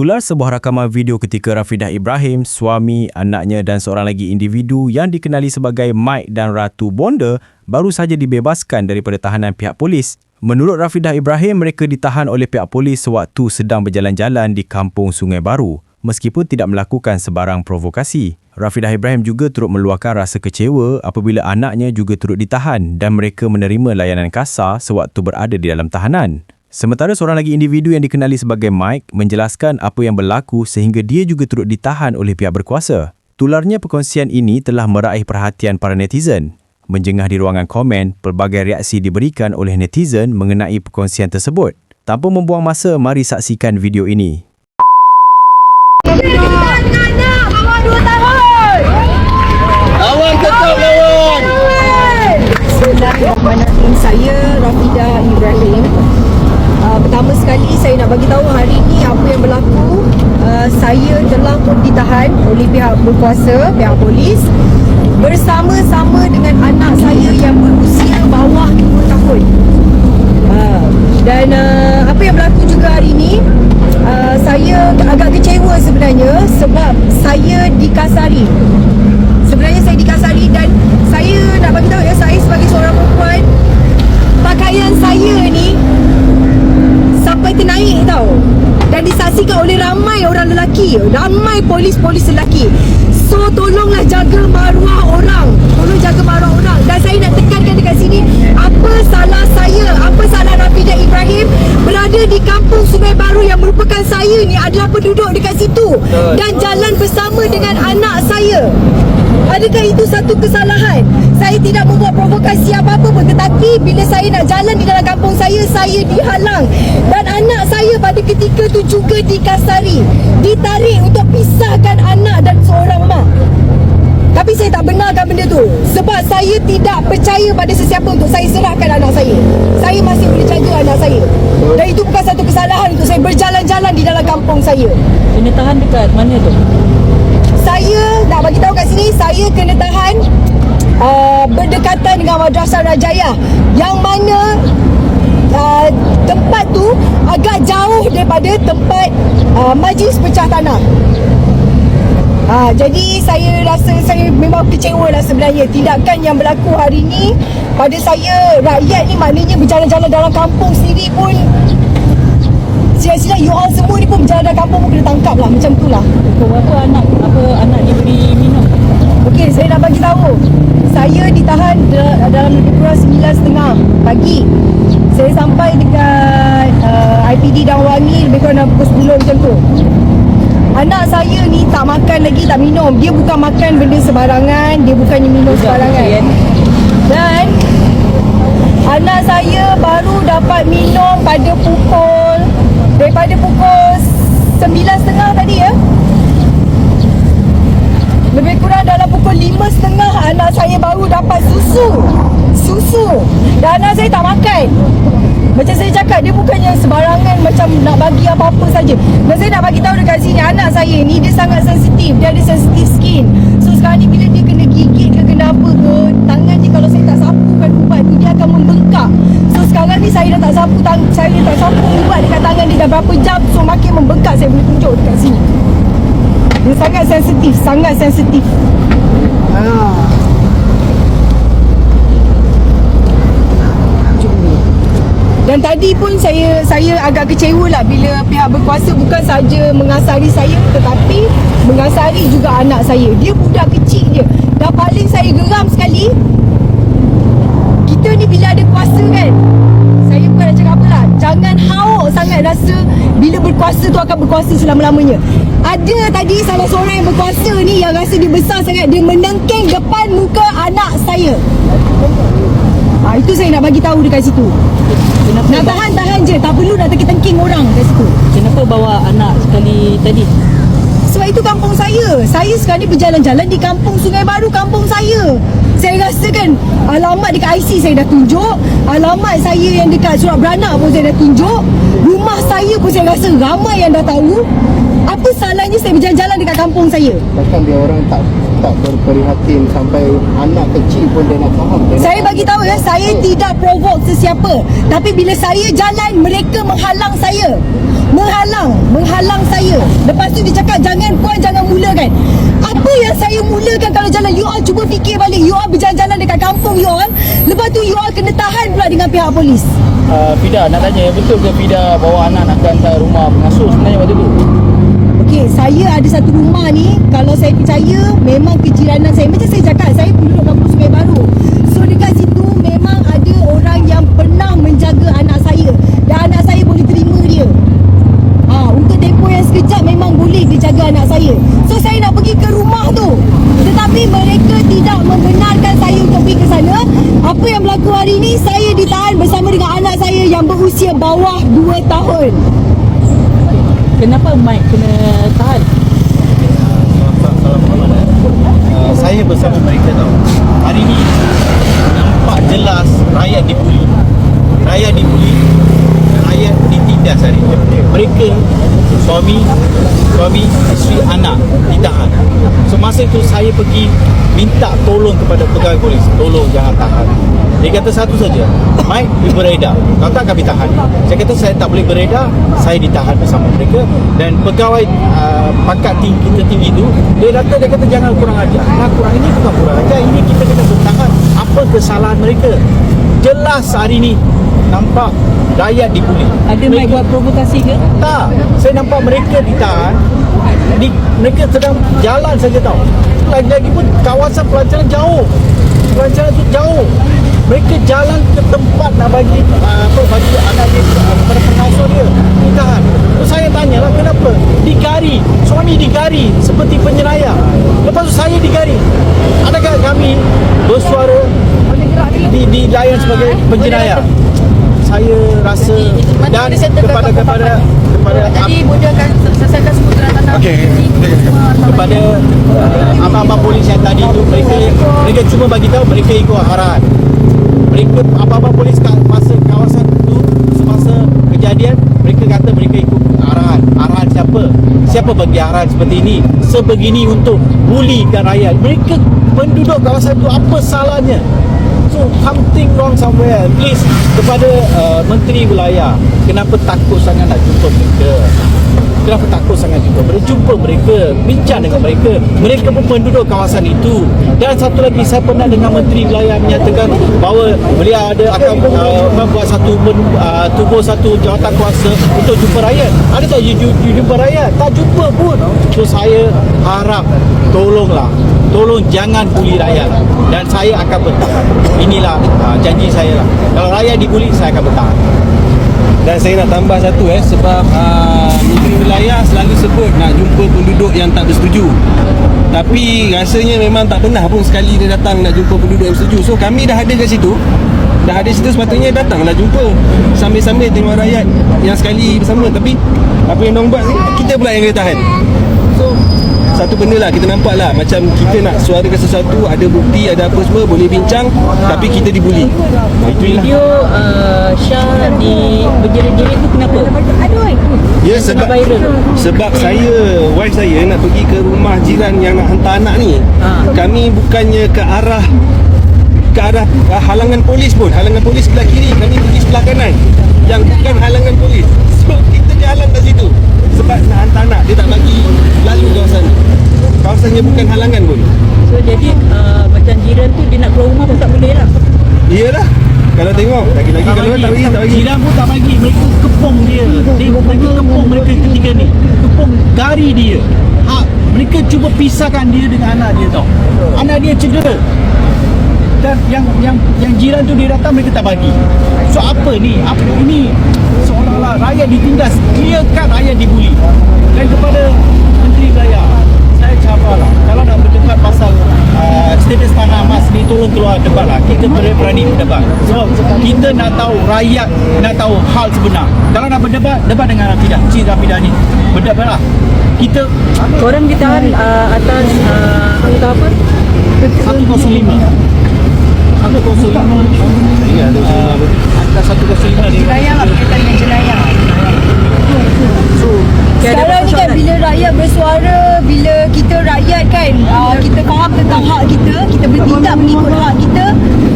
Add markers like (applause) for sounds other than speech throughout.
Tular sebuah rakaman video ketika Rafidah Ibrahim, suami, anaknya dan seorang lagi individu yang dikenali sebagai Mike dan Ratu Bonda baru saja dibebaskan daripada tahanan pihak polis. Menurut Rafidah Ibrahim, mereka ditahan oleh pihak polis sewaktu sedang berjalan-jalan di kampung Sungai Baru meskipun tidak melakukan sebarang provokasi. Rafidah Ibrahim juga turut meluahkan rasa kecewa apabila anaknya juga turut ditahan dan mereka menerima layanan kasar sewaktu berada di dalam tahanan. Sementara seorang lagi individu yang dikenali sebagai Mike menjelaskan apa yang berlaku sehingga dia juga turut ditahan oleh pihak berkuasa. Tularnya perkongsian ini telah meraih perhatian para netizen. Menjengah di ruangan komen, pelbagai reaksi diberikan oleh netizen mengenai perkongsian tersebut. Tanpa membuang masa, mari saksikan video ini. Lawan tetap lawan. Bismillahirrahmanirrahim. Saya Rafida Ibrahim. Pertama sekali saya nak bagi tahu hari ini apa yang berlaku. Uh, saya telah pun ditahan oleh pihak berkuasa, pihak polis bersama-sama dengan anak saya yang berusia bawah 2 tahun. Uh, dan uh, apa yang berlaku juga hari ini uh, saya agak kecewa sebenarnya sebab saya dikasari sebenarnya saya dikasari dan saya nak bagi tahu ya saya sebagai seorang perempuan pakaian saya ni sampai ternaik tau dan disaksikan oleh ramai orang lelaki ramai polis-polis lelaki. So tolonglah jaga maruah orang. Tolong jaga maruah orang. Dan saya nak tekankan dekat sini apa salah saya apa salah Rafidah Ibrahim berada di kampung Sungai Baru yang merupakan saya ni adalah penduduk dekat situ dan jalan bersama dengan anak saya Adakah itu satu kesalahan? Saya tidak membuat provokasi apa-apa pun Tetapi bila saya nak jalan di dalam kampung saya Saya dihalang. Dan anak saya pada ketika itu juga dikasari Ditarik untuk pisahkan anak dan seorang mak. Tapi saya tak benarkan benda tu. Sebab saya tidak percaya pada sesiapa untuk saya serahkan anak saya. Saya masih boleh jaga anak saya. Dan itu bukan satu kesalahan untuk saya berjalan-jalan di dalam kampung saya. Kena tahan dekat mana tu? Saya nak bagi tahu kat sini saya kena tahan uh, berdekatan dengan Madrasah Rajaya yang mana uh, tempat tu agak jauh daripada tempat uh, majlis pecah tanah. Ha, jadi saya rasa saya memang kecewa lah sebenarnya Tindakan yang berlaku hari ni Pada saya rakyat ni maknanya berjalan-jalan dalam kampung sendiri pun Sila-sila you all semua ni pun berjalan dalam kampung pun kena tangkap lah Macam tu lah Pukul berapa anak apa anak diberi minum? Okey, saya nak bagi tahu. Saya ditahan da- dalam lebih kurang 9.30 pagi. Saya sampai dekat uh, IPD Dangwangi lebih kurang dalam pukul 10 macam tu. Anak saya ni tak makan lagi, tak minum. Dia bukan makan benda sebarangan, dia bukannya minum Budak kecil, kan? Dan anak saya baru dapat minum pada pukul daripada pukul 9.30 tadi ya. Lebih kurang dalam pukul 5.30 anak saya baru dapat susu. Susu. Dan anak saya tak makan. Macam saya cakap dia bukannya sebarangan macam nak bagi apa-apa saja. Dan saya nak bagi tahu dekat sini anak saya ni dia sangat sensitif. Dia ada sensitif skin. So sekarang ni bila dia kena gigit kena apa ke, tangan dia kalau saya tak sapukan ubat tu dia akan membengkak. So sekarang ni saya dah tak sapu tang saya dah tak sapu ubat dekat tangan dia dah berapa jam so makin membengkak saya boleh tunjuk dekat sini. Dia sangat sensitif, sangat sensitif. Dan tadi pun saya saya agak kecewa lah bila pihak berkuasa bukan saja mengasari saya tetapi mengasari juga anak saya. Dia budak kecil paling saya geram sekali. Kita ni bila ada kuasa kan. Saya bukan nak cakap apa lah. Jangan hauk sangat rasa bila berkuasa tu akan berkuasa selama-lamanya. Ada tadi salah seorang yang berkuasa ni yang rasa dia besar sangat. Dia menengking depan muka anak saya. Ha, itu saya nak bagi tahu dekat situ. Kenapa Nak tahan-tahan je Tak perlu nak tengking orang kat situ kenapa bawa anak sekali tadi? Sebab itu kampung saya. Saya sekarang ni berjalan-jalan di kampung Sungai Baru Kampung saya. Saya rasa kan Alamat dekat IC saya dah tunjuk. Alamat saya yang dekat Surat Beranak pun saya dah tunjuk. Rumah saya pun saya rasa ramai yang dah tahu. Apa salahnya saya berjalan-jalan dekat kampung saya? Takkan dia orang tak tak berprihatin sampai anak kecil pun dia nak faham. Dia nak Saya bagi tahu ya, saya tidak provoke sesiapa. Tapi bila saya jalan, mereka menghalang saya. Menghalang, menghalang saya. Lepas tu dia cakap jangan puan jangan mulakan. Apa yang saya mulakan kalau jalan you all cuba fikir balik. You all berjalan-jalan dekat kampung you all. Lepas tu you all kena tahan pula dengan pihak polis. Uh, Fida nak tanya betul ke Fida bawa anak nak hantar rumah pengasuh sebenarnya waktu tu? Okey, saya ada satu rumah ni. Kalau saya percaya, memang kejiranan saya. Macam saya cakap, saya penduduk kampung Sungai Baru. So, dekat situ memang ada orang yang pernah menjaga anak saya. Dan anak saya boleh terima dia. Ha, untuk tempoh yang sekejap memang boleh dijaga anak saya. So, saya nak pergi ke rumah tu. Tetapi mereka tidak membenarkan saya untuk pergi ke sana. Apa yang berlaku hari ini, saya ditahan bersama dengan anak saya yang berusia bawah 2 tahun. Kenapa Mike kena tahan? Uh, saya bersama mereka tau. Hari ni nampak jelas rakyat dibuli. Rakyat dibuli. Rakyat ditindas hari ni. Mereka suami, suami, isteri, anak ditahan. So masa itu saya pergi minta tolong kepada pegawai polis. Tolong jangan tahan. Dia kata satu saja. You beredar. Kau tak kami tahan. Saya kata saya tak boleh beredar. Saya ditahan bersama mereka. Dan pegawai uh, pangkat tinggi kita tinggi itu, dia kata dia kata jangan kurang ajar. Nah, kurang ini bukan kurang ajar. Ini kita kena bertahan. Apa kesalahan mereka? Jelas hari ini nampak rakyat dibuli. Ada Mike buat provokasi ke? Tak, saya nampak mereka ditahan. Di, Mereka sedang jalan saja tau. Lagi-lagi pun kawasan pelancaran jauh. Pelancaran tu jauh. Mereka jalan ke tempat nak bagi uh, apa bagi anak dia uh, kepada pengasuh dia. Ditahan. So, saya tanyalah kenapa digari? Suami digari seperti penyeraya lepas tu saya digari. Adakah kami bersuara di, dilayan sebagai penjenayah saya rasa dan kepada kepada kepada Jadi akan selesaikan semua Okey, kepada uh, abang-abang polis yang tadi tu mereka mereka cuma bagi tahu mereka ikut arahan. Mereka abang-abang polis kat masa kawasan tu semasa kejadian mereka kata mereka ikut arahan. Arahan siapa? Siapa bagi arahan seperti ini? Sebegini untuk bulikan rakyat. Mereka penduduk kawasan tu apa salahnya? So something wrong somewhere. Please kepada uh, menteri wilayah, kenapa takut sangat nak jumpa mereka? Kenapa takut sangat jumpa mereka? Jumpa mereka, bincang dengan mereka. Mereka pun penduduk kawasan itu. Dan satu lagi saya pernah dengan menteri wilayah menyatakan bahawa beliau ada akan uh, membuat satu uh, tubuh satu jawatan kuasa untuk jumpa rakyat. Ada tak you, you, you jumpa rakyat? Tak jumpa pun. So saya harap tolonglah tolong jangan buli rakyat dan saya akan bertahan inilah uh, janji saya lah kalau rakyat dibuli saya akan bertahan Dan saya nak tambah satu eh sebab uh, Menteri Wilayah selalu sebut nak jumpa penduduk yang tak bersetuju. Tapi rasanya memang tak pernah pun sekali dia datang nak jumpa penduduk yang setuju. So kami dah ada kat situ. Dah ada situ sepatutnya datanglah jumpa sambil-sambil tengok rakyat yang sekali bersama tapi apa yang diorang buat kita pula yang kena tahan. So satu benda lah kita nampak lah macam kita nak suarakan sesuatu ada bukti ada apa semua boleh bincang tapi kita dibuli. Itu lah. Video uh, Syah di berjerit-jerit tu kenapa? Ya Kena sebab viral. sebab saya wife saya nak pergi ke rumah jiran yang nak hantar anak ni. Ha. Kami bukannya ke arah ke arah uh, halangan polis pun. Halangan polis sebelah kiri, kami pergi sebelah kanan. Yang bukan halangan polis. So kita jalan kat situ. Sebab nak hantar anak dia tak bagi lalu kawasan ni. Kawasannya bukan halangan pun. So jadi uh, macam jiran tu dia nak keluar rumah pun tak boleh lah. Iyalah. Kalau tengok lagi-lagi kalau tak bagi tak bagi. jiran pun tak bagi mereka kepung dia dia mereka kepung mereka ketika ni kepung gari dia ha, mereka cuba pisahkan dia dengan anak dia tau anak dia cedera dan yang yang yang jiran tu dia datang mereka tak bagi so apa ni apa ini rakyat ditindas clear cut rakyat dibuli. Dan kepada menteri wilayah saya cabarlah kalau nak berdebat pasal uh, status tanah emas ni tolong keluar debat lah. Kita berani berani berdebat. Sebab kita nak tahu rakyat nak tahu hal sebenar. Kalau nak berdebat debat dengan Rafidah Cik Rafidah ni. Berdebat lah. Kita Korang ditahan uh, atas uh, angka apa? 105 105 Ya, uh, angka 105 dia Jenayah lah berkaitan dengan jenayah Sekarang ni kan bila rakyat bersuara, bila kita rakyat kan uh, kita faham tentang hak kita kita bertindak mengikut hak kita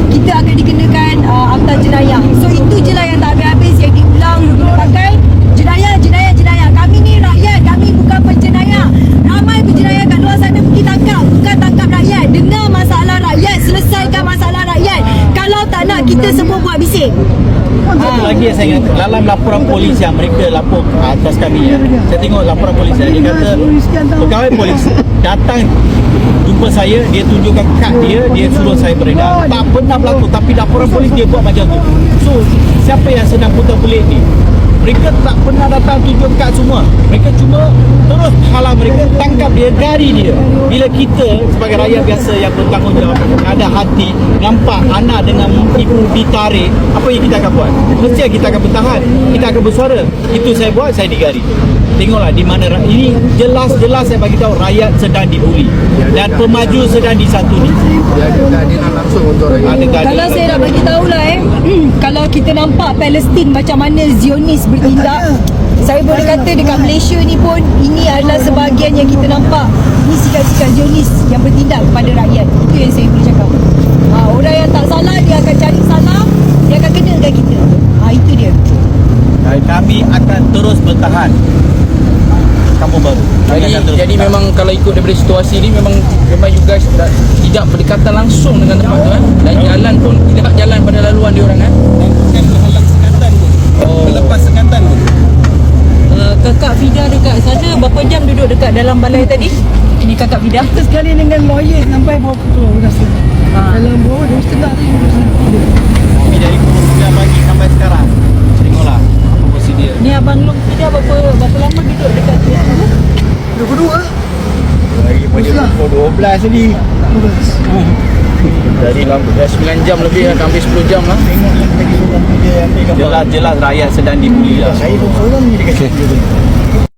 kita akan dikenakan uh, akta jenayah. So itu je lah yang tak habis-habis yang diulang guna pakai jenayah jenayah jenayah kami ni rakyat kami bukan penjenayah ramai penjenayah kat luar sana pergi tangkap bukan tangkap rakyat dengar masalah rakyat selesaikan masalah rakyat kalau tak nak kita semua buat bising. Satu lagi yang saya ingat dalam laporan polis yang mereka lapor atas kami ya. Saya tengok laporan polis dia kata pegawai polis datang jumpa saya dia tunjukkan kad dia dia suruh saya beredar. Tak pernah berlaku tapi laporan polis dia buat macam tu. So siapa yang sedang putar pelik ni? Mereka tak pernah datang tunjuk kad semua. Mereka cuma halang mereka tangkap dia gari dia. Bila kita sebagai rakyat biasa yang bertanggungjawab ada hati nampak anak dengan ibu ditarik apa yang kita akan buat? Mesti kita akan bertahan kita akan bersuara. Itu saya buat saya digari. Tengoklah di mana ini jelas-jelas saya bagi tahu rakyat sedang dibuli dan pemaju sedang disatuni Dia ada keadilan langsung untuk rakyat. ada keadilan Kalau saya nak bagi tahu lah eh. (clears throat) Kalau kita nampak Palestin macam mana Zionis bertindak Saya boleh kata dekat Malaysia ni pun Ini adalah sebahagian yang kita nampak. Ini sikap-sikap Zionis yang bertindak kepada rakyat. Itu yang saya boleh cakap. Ha, Orang yang tak salah dia akan cari salah Dia akan kena dengan kita. Ha, Itu dia. Dan kami akan terus bertahan. Kampung baru. Kami Jadi, akan terus jadi bertahan. memang kalau ikut daripada situasi ni memang memang you guys tak, tidak berdekatan langsung dengan tempat tu eh. Dan jalan pun tidak jalan pada laluan dia orang eh. Dan bukan menghalang sekatan pun. Oh. Melepas sekatan pun Uh, kakak Fida dekat sana berapa jam duduk dekat dalam balai tadi? Ini kakak Fida. Sekali dengan lawyer sampai bawa ketua rasa. Dalam bawah dia mesti tak ada. kami dari pukul 9 pagi sampai sekarang tengoklah apa prosedur Ni abang Long Fida berapa berapa lama duduk dekat sini? lagi pada pukul 12 tadi Jadi dah 9 jam lebih dah hampir 10 jam lah. jelas-jelas rakyat sedang dibuli lah